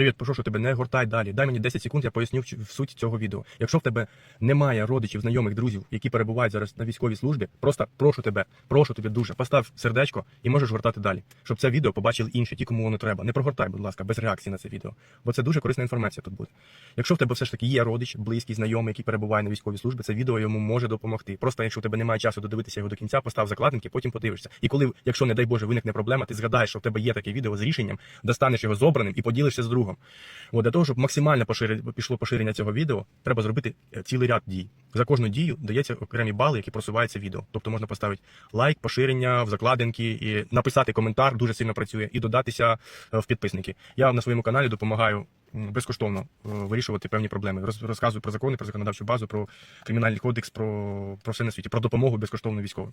Привіт, прошу тебе, не гортай далі. Дай мені 10 секунд, я поясню в- суть цього відео. Якщо в тебе немає родичів, знайомих, друзів, які перебувають зараз на військовій службі, просто прошу тебе, прошу тебе дуже, постав сердечко і можеш гортати далі, щоб це відео побачили інші, ті, кому воно треба. Не прогортай, будь ласка, без реакції на це відео, бо це дуже корисна інформація тут буде. Якщо в тебе все ж таки є родич, близький, знайомий, який перебуває на військовій службі, це відео йому може допомогти. Просто якщо в тебе немає часу додивитися його до кінця, постав закладинки, потім подивишся. І коли, якщо не дай Боже, виникне проблема, ти згадаєш, що в тебе є таке відео з рішенням, достанеш його з обраним і поділишся з другом. От, для того, щоб максимально пошири... пішло поширення цього відео, треба зробити е, цілий ряд дій. За кожну дію дається окремі бали, які просуваються відео. Тобто можна поставити лайк, поширення в закладинки, і написати коментар дуже сильно працює, і додатися е, в підписники. Я на своєму каналі допомагаю безкоштовно е, вирішувати певні проблеми. Роз- Розказую про закони, про законодавчу базу, про кримінальний кодекс, про, про все на світі, про допомогу безкоштовно військовим.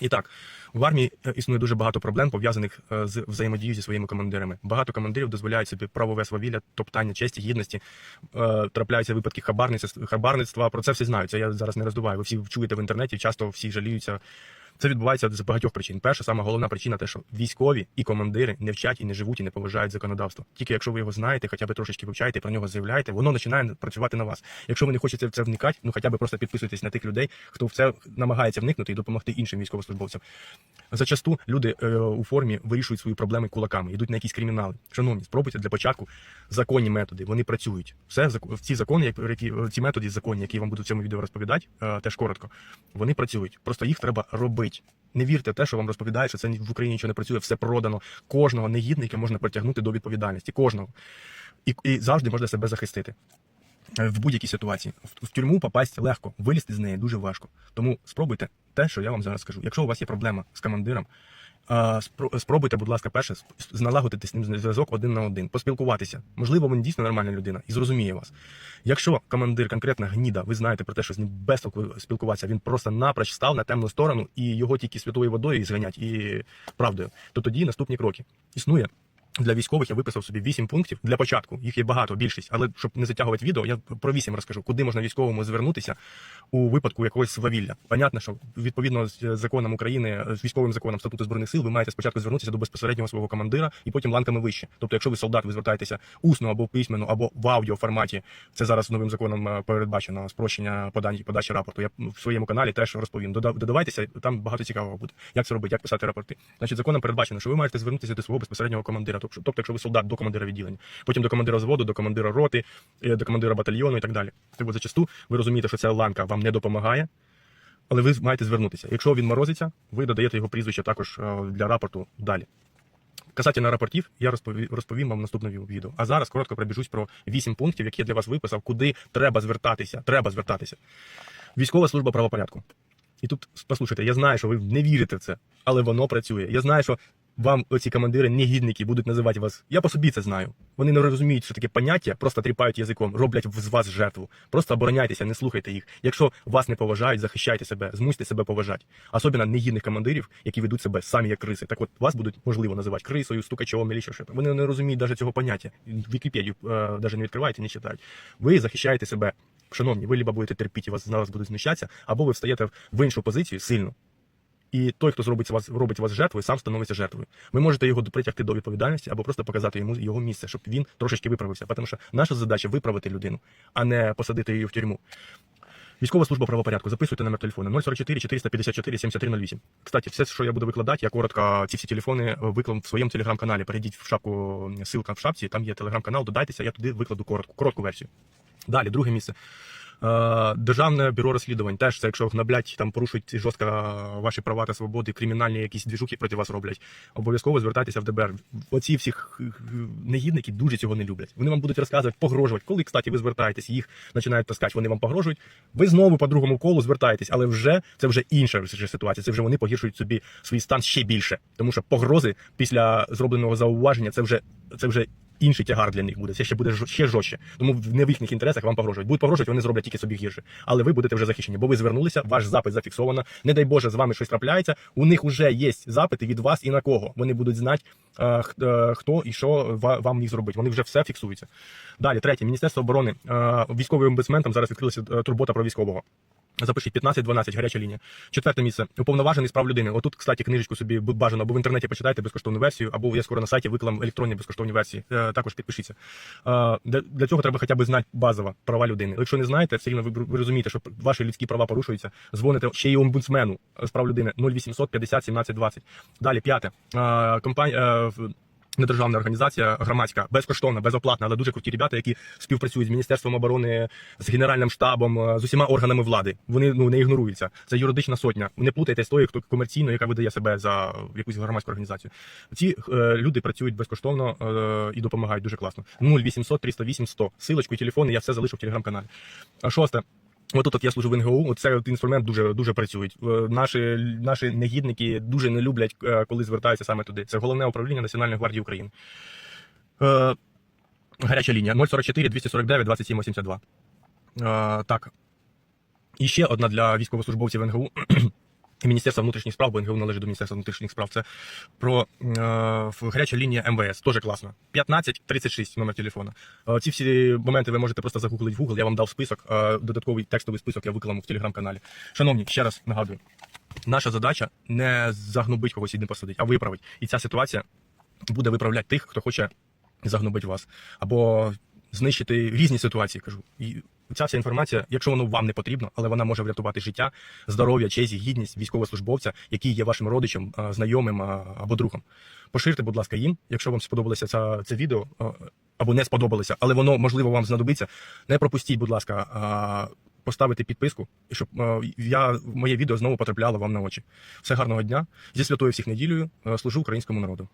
І так, в армії е, існує дуже багато проблем пов'язаних е, з взаємодією зі своїми командирами. Багато командирів дозволяють собі правове свавілля, топтання честі, гідності. Е, Трапляються випадки хабарництва. Про це всі знають. Це я зараз не роздуваю. Ви всі чуєте в інтернеті, часто всі жаліються. Це відбувається з багатьох причин. Перша, сама головна причина те, що військові і командири не вчать і не живуть і не поважають законодавство. Тільки якщо ви його знаєте, хоча б трошечки вивчаєте, про нього заявляєте, воно починає працювати на вас. Якщо ви не хочете в це вникати, ну хоча б просто підписуйтесь на тих людей, хто в це намагається вникнути і допомогти іншим військовослужбовцям. Зачасту люди е, у формі вирішують свої проблеми кулаками, йдуть на якісь кримінали. Шановні, спробуйте для початку законні методи. Вони працюють. Все ці закони, як- які ці методи законні, які я вам буду в цьому відео розповідати, е, теж коротко. Вони працюють. Просто їх треба робити. Не вірте в те, що вам розповідають, що це в Україні нічого не працює, все продано. Кожного негідника можна притягнути до відповідальності. Кожного. І, і завжди можна себе захистити. Е, В будь-якій ситуації в, в тюрму попасть легко, вилізти з неї дуже важко. Тому спробуйте те, що я вам зараз скажу. Якщо у вас є проблема з командиром, спробуйте, будь ласка, перше зналагодити з- ним зв'язок один на один, поспілкуватися. Можливо, він дійсно нормальна людина і зрозуміє вас. Якщо командир конкретна гніда, ви знаєте про те, що з ним без спілкуватися, він просто напроч став на темну сторону і його тільки святою водою зганять і правдою, то тоді наступні кроки. Існує для військових я виписав собі 8 пунктів для початку. Їх є багато, більшість, але щоб не затягувати відео, я про 8 розкажу, куди можна військовому звернутися у випадку якогось свавілля. Понятно, що відповідно з законом України, з військовим законом статуту збройних сил, ви маєте спочатку звернутися до безпосереднього свого командира і потім ланками вище. Тобто, якщо ви солдат, ви звертаєтеся усно або письменно, або в аудіо форматі. Це зараз новим законом е, передбачено спрощення подачі подачі рапорту. Я в своєму каналі теж розповім. Додавайтеся, там багато цікавого буде. Як це робити, як писати рапорти. Значить, законом передбачено, що ви маєте звернутися до свого безпосереднього командира. Тобто, якщо ви солдат до командира відділення, потім до командира зводу, до командира роти, е, до командира батальйону і так далі. Тобто, зачасту ви розумієте, що ця ланка вам не допомагає. Але ви маєте звернутися. Якщо він морозиться, ви додаєте його прізвище також е, для рапорту далі. Касательно рапортів, я розповім, вам в наступному відео. А зараз коротко пробіжусь про 8 пунктів, які я для вас виписав, куди треба звертатися. Треба звертатися. Військова служба правопорядку. І тут послухайте, я знаю, що ви не вірите в це, але воно працює. Я знаю, що вам оці командири негідники будуть називати вас. Я по собі це знаю. Вони не розуміють, що таке поняття, просто тріпають язиком, роблять з вас жертву. Просто обороняйтеся, не слухайте їх. Якщо вас не поважають, захищайте себе, змусьте себе поважати. Особливо негідних командирів, які ведуть себе самі як криси. Так от вас будуть можливо називати крисою, стукачом, або ще. Вони не розуміють навіть цього поняття. Вікіпедію е, навіть не відкриваєте, не читають. Ви захищаєте себе. Шановні, ви либо будете терпіти, вас на вас будуть знущатися, або ви встаєте в іншу позицію сильно. І той, хто зробить вас, робить вас жертвою, сам становиться жертвою. Ви можете його притягти до відповідальності або просто показати йому його місце, щоб він трошечки виправився. Тому що наша задача виправити людину, а не посадити її в тюрму. Військова служба правопорядку. Записуйте номер телефону 044 454 7308. Кстати, все, що я буду викладати, я коротко ці всі телефони виклав в своєму телеграм-каналі. Перейдіть в шапку, ссылка в шапці, там є телеграм-канал, додайтеся, я туди викладу коротку, коротку версію. Далі, друге місце. Е, Державне бюро розслідувань теж якщо гнаблять, там порушують жорстко ваші права та свободи, кримінальні якісь двіжухи проти вас роблять. Обов'язково звертайтеся в ДБР. Оці всі х- х- негідники дуже цього не люблять. Вони вам будуть розказувати, погрожувати. Коли, кстати, ви звертаєтесь, їх починають таскати, вони вам погрожують. Ви знову по другому колу звертаєтесь, але вже це вже інша ситуація. Це вже вони погіршують собі свій стан ще більше. Тому що погрози після зробленого зауваження це вже це вже інший тягар для них буде. Це ще буде ще жорстче. Тому не в їхніх інтересах вам погрожують. Будуть погрожувати, вони зроблять тільки собі гірше. Але ви будете вже захищені, бо ви звернулися, ваш запит зафіксовано. Не дай Боже, з вами щось трапляється. У них вже є запити від вас і на кого. Вони будуть знати, е, е, хто і що вам міг зробити. Вони вже все фіксуються. Далі, третє, Міністерство оборони. Е, Військовим омбудсменом зараз відкрилася турбота про військового. Запишіть 15-12, гаряча лінія. Четверте місце. Уповноважений з прав людини. Отут, кстати, книжечку собі бажано, або в інтернеті почитайте безкоштовну версію, або я скоро на сайті виклам електронні безкоштовні версії. Е, також підпишіться. Е, для, цього треба хоча б знати базово права людини. Якщо не знаєте, все рівно ви, розумієте, що ваші людські права порушуються. Дзвоните ще й омбудсмену з прав людини 0800 50 17 20. Далі п'яте. Е, компанія. Недержавна організація громадська, безкоштовна, безоплатна, але дуже круті ребята, які співпрацюють з міністерством оборони, з генеральним штабом, е, з усіма органами влади. Вони ну не ігноруються. Це юридична сотня. Не плутайте з тою, хто комерційно, яка видає себе за якусь громадську організацію. Ці е, люди працюють безкоштовно е, і допомагають дуже класно. 0800 308 100. Силочку і телефони я все залишу в телеграм-каналі. Шосте. От я служу в НГУ, цей от інструмент дуже дуже працюють. Е, Наші наші негідники дуже не люблять, е, коли звертаються саме туди. Це головне управління Національної гвардії України. Е, гаряча лінія 044 249 27 82. Е, так. І ще одна для військовослужбовців НГУ. Міністерства внутрішніх справ, бо НГУ належить до Міністерства внутрішніх справ. Це про е, гаряча лінія МВС. Теж класно. 15 36 номер телефона. Е, ці всі моменти ви можете просто загуглити в Google. Я вам дав список. е, додатковий текстовий список я викладу в телеграм-каналі. Шановні, ще раз нагадую. Наша задача не загнобити когось і не посадити, а виправити. І ця ситуація буде виправляти тих, хто хоче загнобити вас. Або знищити різні ситуації, кажу. І ця вся інформація, якщо воно вам не потрібно, але вона може врятувати життя, здоров'я, честь, гідність військовослужбовця, який є вашим родичем, знайомим або другом. Поширте, будь ласка, їм, якщо вам сподобалося це, це відео, або не сподобалося, але воно можливо вам знадобиться. Не пропустіть, будь ласка, поставити підписку, щоб я моє відео знову потрапляло вам на очі. Все гарного дня зі святою всіх неділею. Служу українському народу.